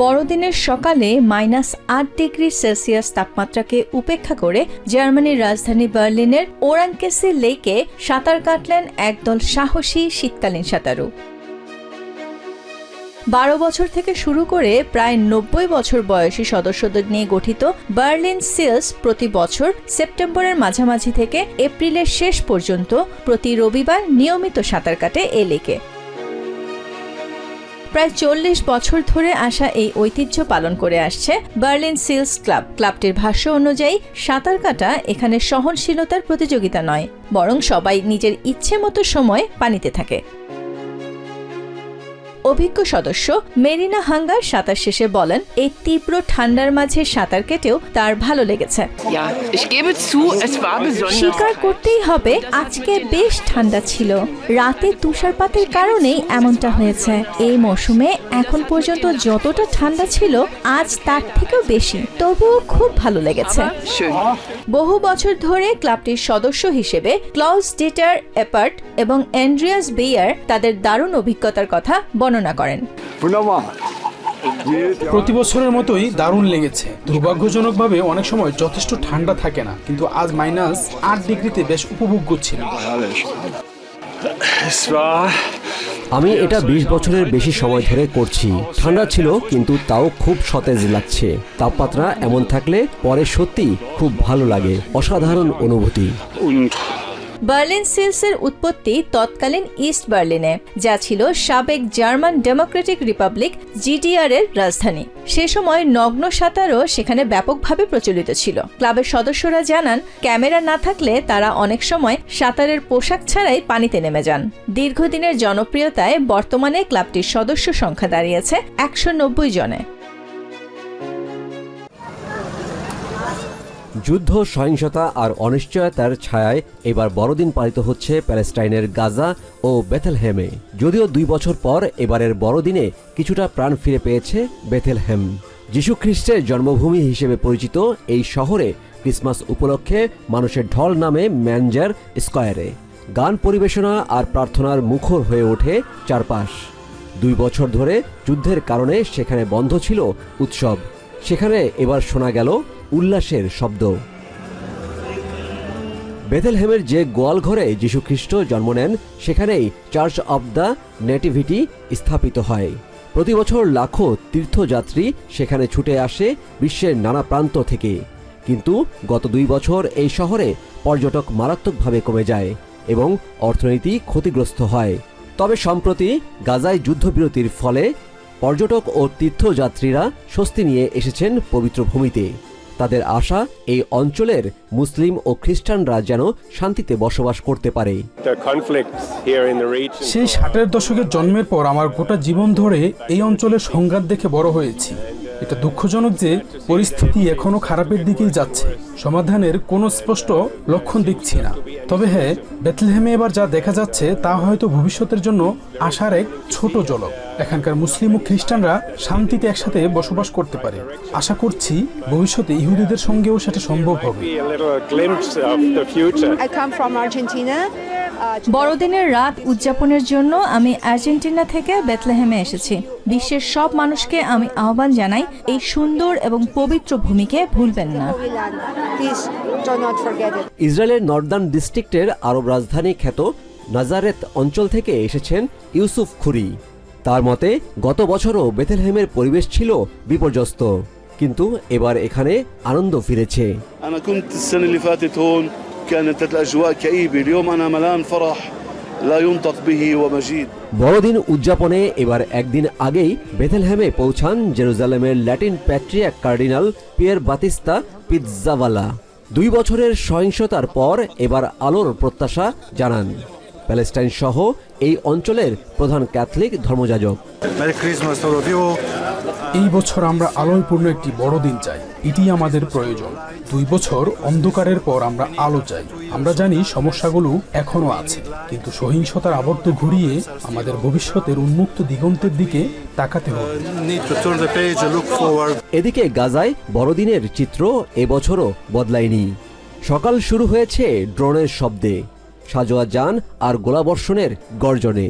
বড়দিনের সকালে মাইনাস আট ডিগ্রি সেলসিয়াস তাপমাত্রাকে উপেক্ষা করে জার্মানির রাজধানী বার্লিনের ওরাঙ্কেসে লেকে সাঁতার কাটলেন একদল সাহসী শীতকালীন সাঁতারু। বারো বছর থেকে শুরু করে প্রায় নব্বই বছর বয়সী সদস্যদের নিয়ে গঠিত বার্লিন সিলস প্রতি বছর সেপ্টেম্বরের মাঝামাঝি থেকে এপ্রিলের শেষ পর্যন্ত প্রতি রবিবার নিয়মিত সাঁতার কাটে এ লেকে। প্রায় চল্লিশ বছর ধরে আসা এই ঐতিহ্য পালন করে আসছে বার্লিন সিলস ক্লাব। ক্লাবটির ভাষ্য অনুযায়ী, সাঁতার কাটা এখানে সহনশীলতার প্রতিযোগিতা নয়, বরং সবাই নিজের ইচ্ছে মতো সময় পানিতে থাকে। অভিজ্ঞ সদস্য মেরিনা হাঙ্গার সাঁতার শেষে বলেন এই তীব্র ঠান্ডার মাঝে সাঁতার কেটেও তার ভালো লেগেছে. স্বীকার করতেই হবে আজকে বেশ ঠান্ডা ছিল। রাতে তুষারপাতের কারণেই এমনটা হয়েছে। এই মৌসুমে এখন পর্যন্ত যতটা ঠান্ডা ছিল আজ তার থেকেও বেশি। তবুও খুব ভালো লেগেছে। বহু বছর ধরে ক্লাবটির সদস্য হিসেবে ক্লজ ডিটার এপার্ট এবং অ্যান্ড্রিয়াস বেয়ার তাদের দারুণ অভিজ্ঞতার কথা বর্ণনা করেন। প্রতি বছরের মতোই দারুণ লেগেছে। দুর্ভাগ্যজনকভাবে অনেক সময় যথেষ্ট ঠান্ডা থাকে না কিন্তু আজ মাইনাস আট ডিগ্রিতে বেশ উপভোগ্য ছিল। Herrlich. Es war আমি এটা বিশ বছরের বেশি সময় ধরে করছি। ঠান্ডা ছিল কিন্তু তাও খুব সতেজ লাগছে। তাপমাত্রা এমন থাকলে পরে সত্যি খুব ভালো লাগে। অসাধারণ অনুভূতি। বার্লিন সিলসের উৎপত্তি তৎকালীন ইস্ট বার্লিনে, যা ছিল সাবেক জার্মান ডেমোক্রেটিক রিপাবলিক জিডিআর এর রাজধানী। সে সময় নগ্ন সাঁতারও সেখানে ব্যাপকভাবে প্রচলিত ছিল। ক্লাবের সদস্যরা জানান, ক্যামেরা না থাকলে তারা অনেক সময় সাঁতারের পোশাক ছাড়াই পানিতে নেমে যান। দীর্ঘদিনের জনপ্রিয়তায় বর্তমানে ক্লাবটির সদস্য সংখ্যা দাঁড়িয়েছে একশো নব্বই জনে। যুদ্ধ, সহিংসতা আর অনিশ্চয়তার ছায়ায় এবার বড়দিন পালিত হচ্ছে প্যালেস্টাইনের গাজা ও বেথেলহেমে। যদিও দুই বছর পর এবারের বড়দিনে কিছুটা প্রাণ ফিরে পেয়েছে বেথেলহেম। যীশু খ্রিস্টের জন্মভূমি হিসেবে পরিচিত এই শহরে ক্রিসমাস উপলক্ষে মানুষের ঢল নামে ম্যানজার স্কয়ারে। গান পরিবেশনা আর প্রার্থনার মুখর হয়ে ওঠে চারপাশ। দুই বছর ধরে যুদ্ধের কারণে সেখানে বন্ধ ছিল উৎসব। সেখানে এবার শোনা গেল উল্লাসের শব্দ। বেথেলহেমের যে গোয়ালঘরে যীশুখ্রিস্ট জন্ম নেন, সেখানেই চার্চ অব দ্য নেটিভিটি স্থাপিত হয়। প্রতি বছর লাখো তীর্থযাত্রী সেখানে ছুটে আসে বিশ্বের নানা প্রান্ত থেকে। কিন্তু গত দুই বছর এই শহরে পর্যটক মারাত্মকভাবে কমে যায় এবং অর্থনীতি ক্ষতিগ্রস্ত হয়। তবে সম্প্রতি গাজায় যুদ্ধবিরতির ফলে পর্যটক ও তীর্থযাত্রীরা স্বস্তি নিয়ে এসেছেন পবিত্র ভূমিতে। তাদের আশা এই অঞ্চলের মুসলিম ও খ্রিস্টানরা যেন শান্তিতে বসবাস করতে পারে. সেই ষাটের দশকের জন্মের পর আমার গোটা জীবন ধরে এই অঞ্চলের সংঘাত দেখে বড় হয়েছি। এটা দুঃখজনক যে পরিস্থিতি এখনও খারাপের দিকেই যাচ্ছে। সমাধানের কোনো স্পষ্ট লক্ষণ দেখছি না। তবে হ্যাঁ বেথলেহেমে এবার যা দেখা যাচ্ছে তা হয়তো ভবিষ্যতের জন্য আশার এক ছোট জলক এখানকার মুসলিম ও খ্রিস্টানরা শান্তিতে একসাথে বসবাস করতে পারে। আশা করছি ভবিষ্যতে ইহুদিদের সঙ্গেও সেটা সম্ভব হবে. Uh, বড়দিনের রাত উদযাপনের জন্য আমি আর্জেন্টিনা থেকে বেথলেহেমে এসেছি। বিশ্বের সব মানুষকে আমি আহ্বান জানাই এই সুন্দর এবং পবিত্র ভূমিকে ভুলবেন না। do not forget it. ইসরায়েলের নর্দার্ন ডিস্ট্রিক্টের আরব রাজধানী খ্যাত নাজারেত অঞ্চল থেকে এসেছেন ইউসুফ খুরি তার মতে গত বছরও বেথেলহেমের পরিবেশ ছিল বিপর্যস্ত কিন্তু এবার এখানে আনন্দ ফিরেছে أنا كنت السنة اللي فاتت هون كانت الأجواء كئيبة اليوم أنا ملان فرح لا ينطق به ومجيد বড়দিন উদযাপনে এবার একদিন আগেই বেথেলহেমে পৌঁছান জেরুজালেমের Latin patriarch cardinal Pierbattista Pizzaballa দুই বছরের সহিংসতার পর এবার আলোর প্রত্যাশা জানান। প্যালেস্টাইন সহ এই অঞ্চলের প্রধান ক্যাথলিক ধর্মযাজক. এই বছর আমরা আলোয়পূর্ণ একটি বড় দিন চাই। এটি আমাদের প্রয়োজন। দুই বছর অন্ধকারের পর আমরা আলো চাই। আমরা জানি সমস্যাগুলো এখনও আছে কিন্তু সহিংসতার আবর্ত ঘুরিয়ে আমাদের ভবিষ্যতের উন্মুক্ত দিগন্তের দিকে তাকাতে হবে. এদিকে গাজায় বড়দিনের চিত্র এবছরও বদলায়নি। সকাল শুরু হয়েছে ড্রোনের শব্দে। সাজোয়া যান আর গোলাবর্ষণের গর্জনে।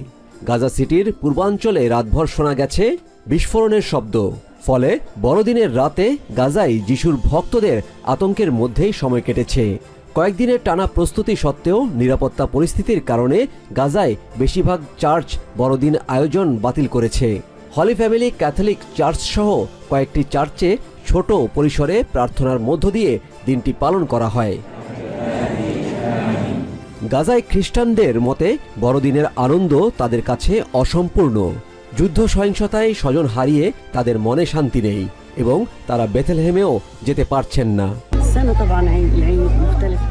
গাজা সিটির পূর্বাঞ্চলে রাতভর শোনা গেছে বিস্ফোরণের শব্দ। ফলে বড়দিনের রাতে গাজায় যিশুর ভক্তদের আতঙ্কের মধ্যেই সময় কেটেছে। কয়েকদিনের টানা প্রস্তুতি সত্ত্বেও নিরাপত্তা পরিস্থিতির কারণে গাজায় বেশিরভাগ চার্চ বড়দিন আয়োজন বাতিল করেছে। হলি ফ্যামিলি ক্যাথলিক চার্চ সহ কয়েকটি চার্চে ছোট পরিসরে প্রার্থনার মধ্য দিয়ে দিনটি পালন করা হয়। গাজায় খ্রিস্টানদের মতে বড়দিনের আনন্দ তাদের কাছে অসম্পূর্ণ। যুদ্ধ সহিংসতায় স্বজন হারিয়ে তাদের মনে শান্তি নেই এবং তারা বেথেলহেমেও যেতে পারছেন না।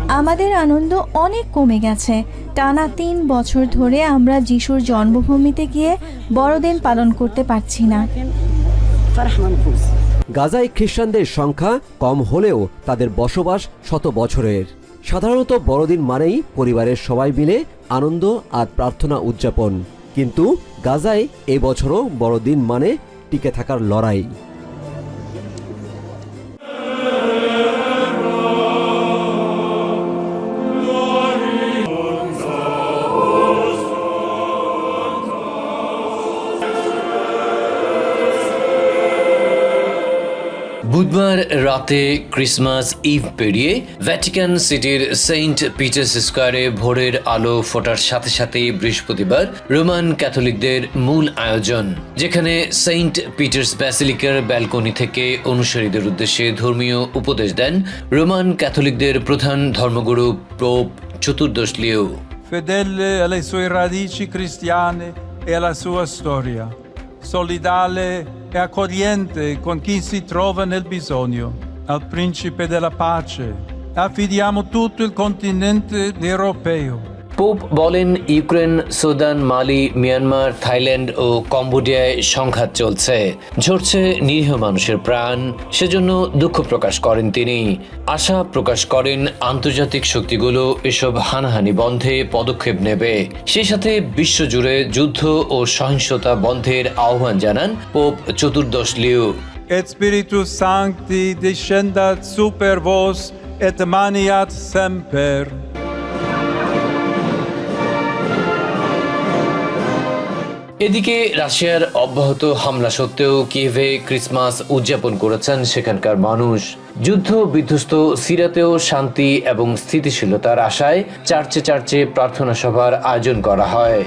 আমাদের আনন্দ অনেক কমে গেছে। টানা তিন বছর ধরে আমরা যিশুর জন্মভূমিতে গিয়ে বড়দিন পালন করতে পারছি না। গাজায় খ্রিস্টানদের সংখ্যা কম হলেও তাদের বসবাস শত বছরের। সাধারণত বড়দিন মানেই পরিবারের সবাই মিলে আনন্দ আর প্রার্থনা উদযাপন। কিন্তু গাজায় এবছরও বড়দিন মানে টিকে থাকার লড়াই। বুধবার রাতে ক্রিসমাস ইভ পেরিয়ে ভ্যাটিকান সিটির সেন্ট পিটার্স স্কোয়ারে ভোরের আলো ফোটার সাথে সাথেই বৃহস্পতিবার রোমান ক্যাথলিকদের মূল আয়োজন, যেখানে সেন্ট পিটার্স ব্যাসিলিকার ব্যালকনি থেকে অনুসারীদের উদ্দেশ্যে ধর্মীয় উপদেশ দেন রোমান ক্যাথলিকদের প্রধান ধর্মগুরু পোপ চতুর্দশ Leo. Fedele alle sue radici cristiane e solidale e accogliente con chi si trova nel bisogno, al principe della pace. Affidiamo tutto il continente europeo pope বলেন Ukraine, Sudan, Mali, Myanmar, Thailand ও কম্বোডিয়ায় সংঘাত চলছে। ঝরছে নিরীহ মানুষের প্রাণ। সেজন্য দুঃখ প্রকাশ করেন তিনি। আশা প্রকাশ করেন আন্তর্জাতিক শক্তিগুলো এসব হানাহানি বন্ধে পদক্ষেপ নেবে। সেই সাথে বিশ্বজুড়ে যুদ্ধ ও সহিংসতা বন্ধের আহ্বান জানান পোপ চতুর্দশ Leo et Spiritus Sancti descendat super vos, et maniat semper. এদিকে রাশিয়ার অব্যাহত হামলা সত্ত্বেও কিভে ক্রিসমাস উদযাপন করেছেন সেখানকার মানুষ। যুদ্ধ বিধ্বস্ত সিরাতেও শান্তি এবং স্থিতিশীলতার আশায় চার্চে চার্চে প্রার্থনা সভার আয়োজন করা হয়।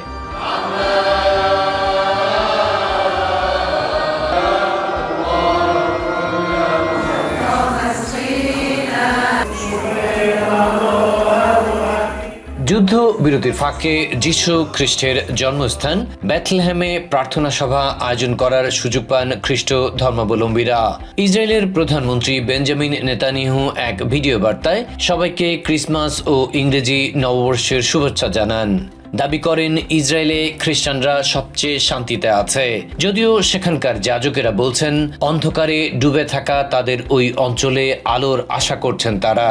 যুদ্ধ বিরতির ফাঁকে যীশু খ্রিস্টের জন্মস্থান। ব্যাথলেহেমে প্রার্থনা সভা আয়োজন করার সুযোগ পান খ্রিস্ট ধর্মাবলম্বীরা। ইসরায়েলের প্রধানমন্ত্রী বেঞ্জামিন নেতানিহু এক ভিডিও বার্তায় সবাইকে ক্রিসমাস ও ইংরেজি নববর্ষের শুভেচ্ছা জানান। দাবি করেন, ইসরায়েলে খ্রিস্টানরা সবচেয়ে শান্তিতে আছে। যদিও সেখানকার যাজকেরা বলছেন, অন্ধকারে ডুবে থাকা তাদের ওই অঞ্চলে আলোর আশা করছেন তারা।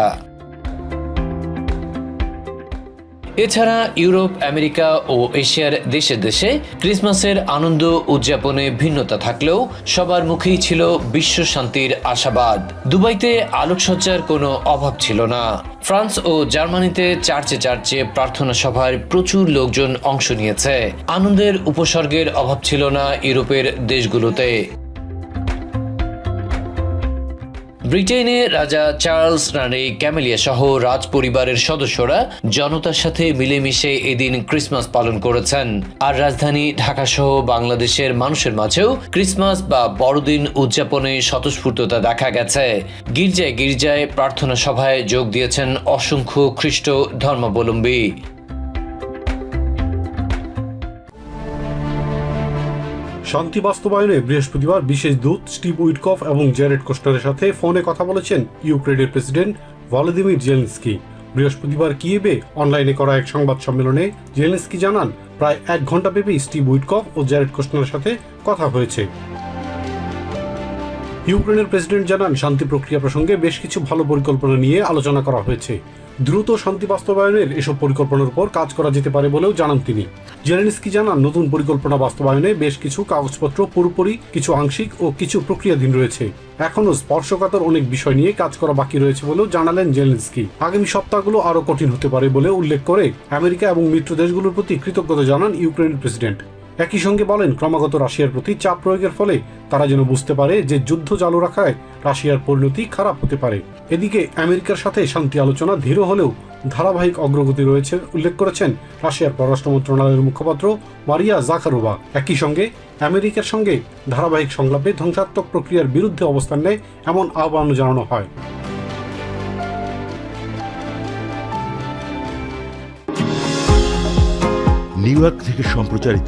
এছাড়া ইউরোপ, আমেরিকা ও এশিয়ার দেশে দেশে ক্রিসমাসের আনন্দ উদযাপনে ভিন্নতা থাকলেও সবার মুখেই ছিল বিশ্ব শান্তির আশাবাদ। দুবাইতে আলোকসজ্জার কোনো অভাব ছিল না। ফ্রান্স ও জার্মানিতে চার্চে চার্চে প্রার্থনা সভায় প্রচুর লোকজন অংশ নিয়েছে। আনন্দের উপসর্গের অভাব ছিল না ইউরোপের দেশগুলোতে। ব্রিটেনে রাজা চার্লস রানী ক্যামেলিয়া সহ রাজ পরিবারের সদস্যরা জনতার সাথে মিলেমিশে এদিন ক্রিসমাস পালন করেছেন। আর রাজধানী ঢাকা সহ বাংলাদেশের মানুষের মাঝেও ক্রিসমাস বা বড়দিন উদযাপনে স্বতঃস্ফূর্ততা দেখা গেছে। গির্জায় গির্জায় প্রার্থনা সভায় যোগ দিয়েছেন অসংখ্য খ্রিস্ট ধর্মাবলম্বী। শান্তি বাস্তবায়নে বৃহস্পতিবার বিশেষ দূত স্টিভ উইটকফ এবং জ্যারেড কোস্টারের সাথে ফোনে কথা বলেছেন ইউক্রেনের প্রেসিডেন্ট ভলাদিমির জেলেন্সকি। বৃহস্পতিবার কিয়েবে অনলাইনে করা এক সংবাদ সম্মেলনে জেলেন্সকি জানান, প্রায় এক ঘণ্টা ব্যাপী স্টিভ উইটকফ ও জ্যারেড কোস্টনারের সাথে কথা হয়েছে। ইউক্রেনের প্রেসিডেন্ট জানান, শান্তি প্রক্রিয়া প্রসঙ্গে বেশ কিছু ভালো পরিকল্পনা নিয়ে আলোচনা করা হয়েছে। দ্রুত শান্তি বাস্তবায়নের এসব পরিকল্পনার উপর কাজ করা যেতে পারে বলেও জানান তিনি। জেলেনস্কি জানান, নতুন পরিকল্পনা বাস্তবায়নে বেশ কিছু কাগজপত্র, পুরোপুরি কিছু আংশিক ও কিছু প্রক্রিয়াধীন রয়েছে। এখনও স্পর্শকাতর অনেক বিষয় নিয়ে কাজ করা বাকি রয়েছে বলেও জানালেন জেলেন্সকি। আগামী সপ্তাহগুলো আরও কঠিন হতে পারে বলে উল্লেখ করে আমেরিকা এবং মিত্র দেশগুলোর প্রতি কৃতজ্ঞতা জানান ইউক্রেনের প্রেসিডেন্ট। একই সঙ্গে বলেন, ক্রমাগত রাশিয়ার প্রতি চাপ প্রয়োগের ফলে তারা যেন বুঝতে পারে যে যুদ্ধ চালু রাখায় রাশিয়ার পরিণতি খারাপ হতে পারে। এদিকে আমেরিকার সাথে শান্তি আলোচনা ধীর হলেও ধারাবাহিক অগ্রগতি রয়েছে, উল্লেখ করেছেন রাশিয়ার পররাষ্ট্র মন্ত্রণালয়ের মুখপাত্র মারিয়া জাকারোভা একই সঙ্গে আমেরিকার সঙ্গে ধারাবাহিক সংলাপে ধ্বংসাত্মক প্রক্রিয়ার বিরুদ্ধে অবস্থান নেয় এমন আহ্বান জানানো হয়। নিউ ইয়র্ক থেকে সম্প্রচারিত